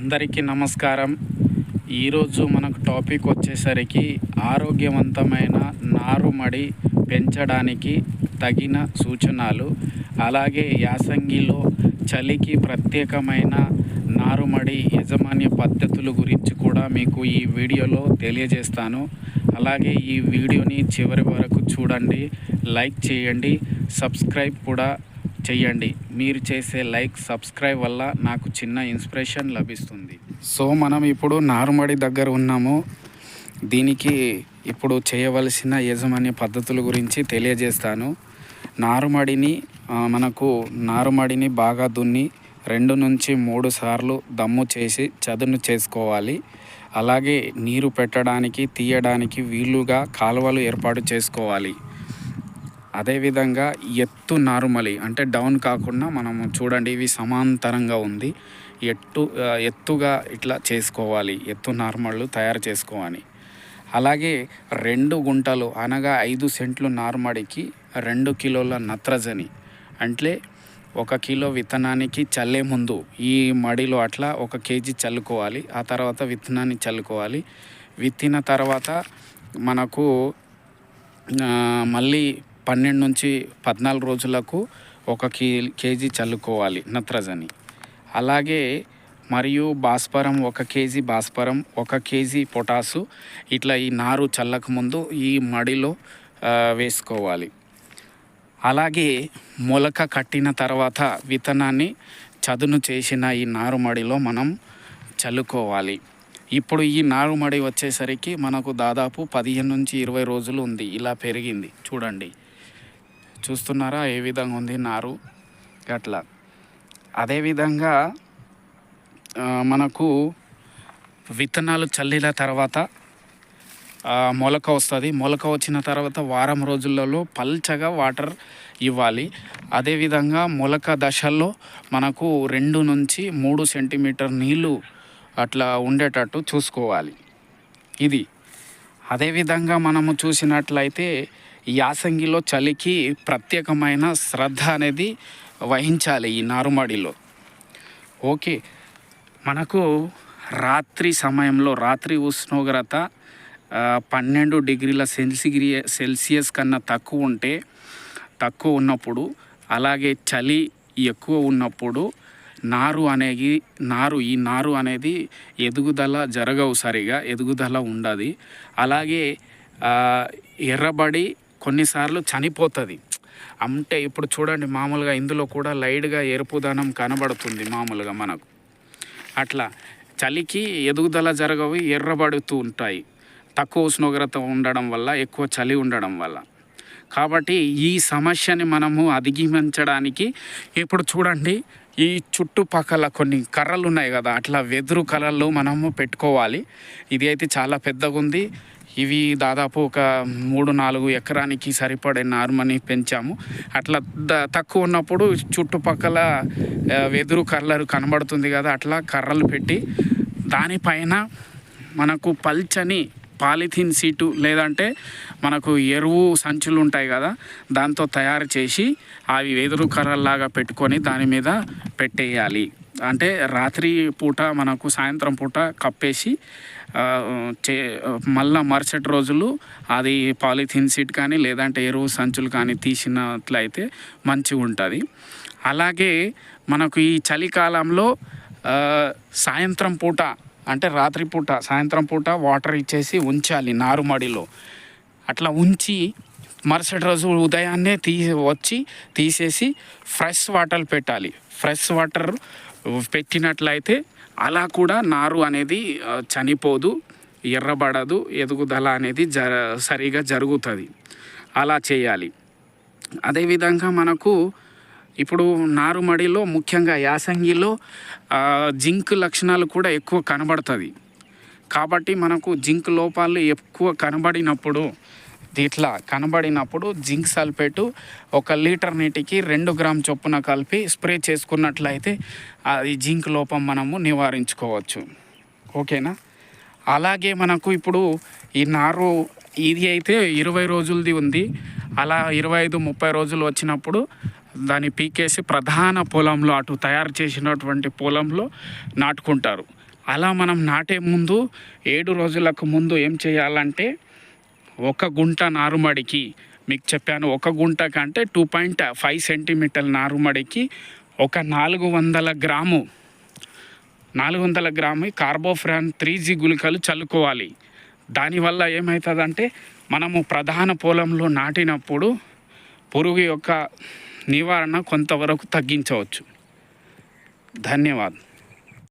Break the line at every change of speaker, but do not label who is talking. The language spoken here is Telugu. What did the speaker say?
అందరికీ నమస్కారం. ఈరోజు మనకు టాపిక్ వచ్చేసరికి ఆరోగ్యవంతమైన నారుమడి పెంచడానికి తగిన సూచనలు. అలాగే యాసంగిలో చలికి ప్రత్యేకమైన నారుమడి యజమాన్య పద్ధతుల గురించి కూడా మీకు ఈ వీడియోలో తెలియజేస్తాను. అలాగే ఈ వీడియోని చివరి వరకు చూడండి. లైక్ చేయండి. సబ్స్క్రైబ్ కూడా చెయ్యండి మీరు చేసే లైక్ సబ్స్క్రైబ్ వల్ల నాకు చిన్న ఇన్స్పిరేషన్ లభిస్తుంది. సో మనం ఇప్పుడు నారుమడి దగ్గర ఉన్నాము. దీనికి ఇప్పుడు చేయవలసిన యజమాన్య పద్ధతుల గురించి తెలియజేస్తాను. నారుమడిని మనకు నారుమడిని బాగా దున్ని రెండు నుంచి మూడు సార్లు దమ్ము చేసి చదును చేసుకోవాలి. అలాగే నీరు పెట్టడానికి తీయడానికి వీలుగా కాలువలు ఏర్పాటు చేసుకోవాలి. అదేవిధంగా ఎత్తు నార్మలీ అంటే డౌన్ కాకుండా మనము చూడండి ఇవి సమాంతరంగా ఉంది. ఎత్తు ఎత్తుగా ఇట్లా చేసుకోవాలి ఎత్తు నార్మల్ తయారు చేసుకోవాలి. అలాగే రెండు గుంటలు అనగా ఐదు సెంట్లు నార్మడికి రెండు కిలోల నత్రజని. అంటే ఒక కిలో విత్తనానికి చల్లే ముందు ఈ మడిలో అట్లా ఒక కేజీ చల్లుకోవాలి ఆ తర్వాత విత్తనాన్ని చల్లుకోవాలి. విత్తిన తర్వాత మనకు మళ్ళీ పన్నెండు నుంచి పద్నాలుగు రోజులకు ఒక కే కేజీ చల్లుకోవాలి నత్రజని. అలాగే మరియు భాస్వరం ఒక కేజీ భాస్వరం ఒక కేజీ పొటాసు ఇట్లా ఈ నారు చల్లక ముందు ఈ మడిలో వేసుకోవాలి. అలాగే మొలక కట్టిన తర్వాత విత్తనాన్ని చదును చేసిన ఈ నారుమడిలో మనం చల్లుకోవాలి. ఇప్పుడు ఈ నారుమడి వచ్చేసరికి మనకు దాదాపు పదిహేను నుంచి ఇరవై రోజులు ఉంది. ఇలా పెరిగింది. చూడండి. చూస్తున్నారా? ఏ విధంగా ఉంది నారు? అట్లా. అదేవిధంగా మనకు విత్తనాలు చల్లిన తర్వాత మొలక వస్తుంది. మొలక వచ్చిన తర్వాత వారం రోజులలో పల్చగా వాటర్ ఇవ్వాలి. అదేవిధంగా మొలక దశల్లో మనకు రెండు నుంచి మూడు సెంటీమీటర్ నీళ్ళు అట్లా ఉండేటట్టు చూసుకోవాలి. ఇది. అదేవిధంగా మనము చూసినట్లయితే యాసంగిలో చలికి ప్రత్యేకమైన శ్రద్ధ అనేది వహించాలి ఈ నారుమడిలో. ఓకే మనకు రాత్రి సమయంలో రాత్రి ఉష్ణోగ్రత పన్నెండు డిగ్రీల సెల్సిగ్రీ సెల్సియస్ కన్నా తక్కువ ఉంటే తక్కువ ఉన్నప్పుడు అలాగే చలి ఎక్కువ ఉన్నప్పుడు నారు అనేది నారు ఈ నారు అనేది ఎదుగుదల జరగవు సరిగా ఎదుగుదల ఉండదు. అలాగే ఎర్రబడి కొన్నిసార్లు చనిపోతుంది. అంటే ఇప్పుడు చూడండి మామూలుగా ఇందులో కూడా లైట్గా ఎరుపుదనం కనబడుతుంది మామూలుగా మనకు. అట్లా చలికి ఎదుగుదల జరగవు ఎర్రబడుతూ ఉంటాయి. తక్కువ ఉష్ణోగ్రత ఉండడం వల్ల ఎక్కువ చలి ఉండడం వల్ల. కాబట్టి ఈ సమస్యని మనము అధిగమించడానికి ఇప్పుడు చూడండి ఈ చుట్టుపక్కల కొన్ని కర్రలు ఉన్నాయి కదా అట్లా వెదురు కర్రలు మనము పెట్టుకోవాలి. ఇది అయితే చాలా పెద్దగా ఉంది ఇవి దాదాపు ఒక మూడు నాలుగు ఎకరానికి సరిపడే నార్మని పెంచాము. అట్లా తక్కువ ఉన్నప్పుడు చుట్టుపక్కల వెదురు కర్రలు కనబడుతుంది కదా అట్లా కర్రలు పెట్టి దానిపైన మనకు పల్చని పాలిథిన్ సీటు లేదంటే మనకు ఎరువు సంచులు ఉంటాయి కదా దాంతో తయారు చేసి అవి వెదురు కర్రల్లాగా పెట్టుకొని దాని మీద పెట్టేయాలి. అంటే రాత్రి పూట మనకు సాయంత్రం పూట కప్పేసి చే మళ్ళా మరుసటి రోజులు అది పాలిథిన్ సీట్ కానీ లేదంటే ఎరువు సంచులు కానీ తీసినట్లయితే మంచిగా ఉంటుంది. అలాగే మనకు ఈ చలికాలంలో సాయంత్రం పూట అంటే రాత్రి పూట సాయంత్రం పూట వాటర్ ఇచ్చేసి ఉంచాలి నారుమడిలో. అట్లా ఉంచి మరుసటి రోజు ఉదయాన్నే తీ వచ్చి తీసేసి ఫ్రెష్ వాటర్ పెట్టాలి. ఫ్రెష్ వాటర్ పెట్టినట్లయితే అలా కూడా నారు అనేది చనిపోదు ఎర్రబడదు ఎదుగుదల అనేది జ సరిగా జరుగుతుంది. అలా చేయాలి. అదేవిధంగా మనకు ఇప్పుడు నారుమడిలో ముఖ్యంగా యాసంగిలో జింక్ లక్షణాలు కూడా ఎక్కువ కనబడుతుంది. కాబట్టి మనకు జింక్ లోపాలు ఎక్కువ కనబడినప్పుడు ఇట్లా కనబడినప్పుడు జింక్ సల్ఫేటు ఒక లీటర్ నీటికి రెండు గ్రామ్ చొప్పున కలిపి స్ప్రే చేసుకున్నట్లయితే అది జింక్ లోపం మనము నివారించుకోవచ్చు. ఓకేనా? అలాగే మనకు ఇప్పుడు ఈ నారు ఇది అయితే ఇరవై రోజులది ఉంది. అలా ఇరవై ఐదు ముప్పై రోజులు వచ్చినప్పుడు దాన్ని పీకేసి ప్రధాన పొలంలో అటు తయారు చేసినటువంటి పొలంలో నాటుకుంటారు. అలా మనం నాటే ముందు ఏడు రోజులకు ముందు ఏం చేయాలంటే ఒక గుంట నారుమడికి మీకు చెప్పాను ఒక గుంట కంటే టూ పాయింట్ ఫైవ్ సెంటీమీటర్ నారుమడికి ఒక నాలుగు వందల గ్రాము నాలుగు వందల గ్రాము కార్బోఫ్రాన్ త్రీ జీ గుళికలు చల్లుకోవాలి. దానివల్ల ఏమవుతుందంటే మనము ప్రధాన పొలంలో నాటినప్పుడు పురుగు యొక్క నివారణ కొంతవరకు తగ్గించవచ్చు. ధన్యవాదాలు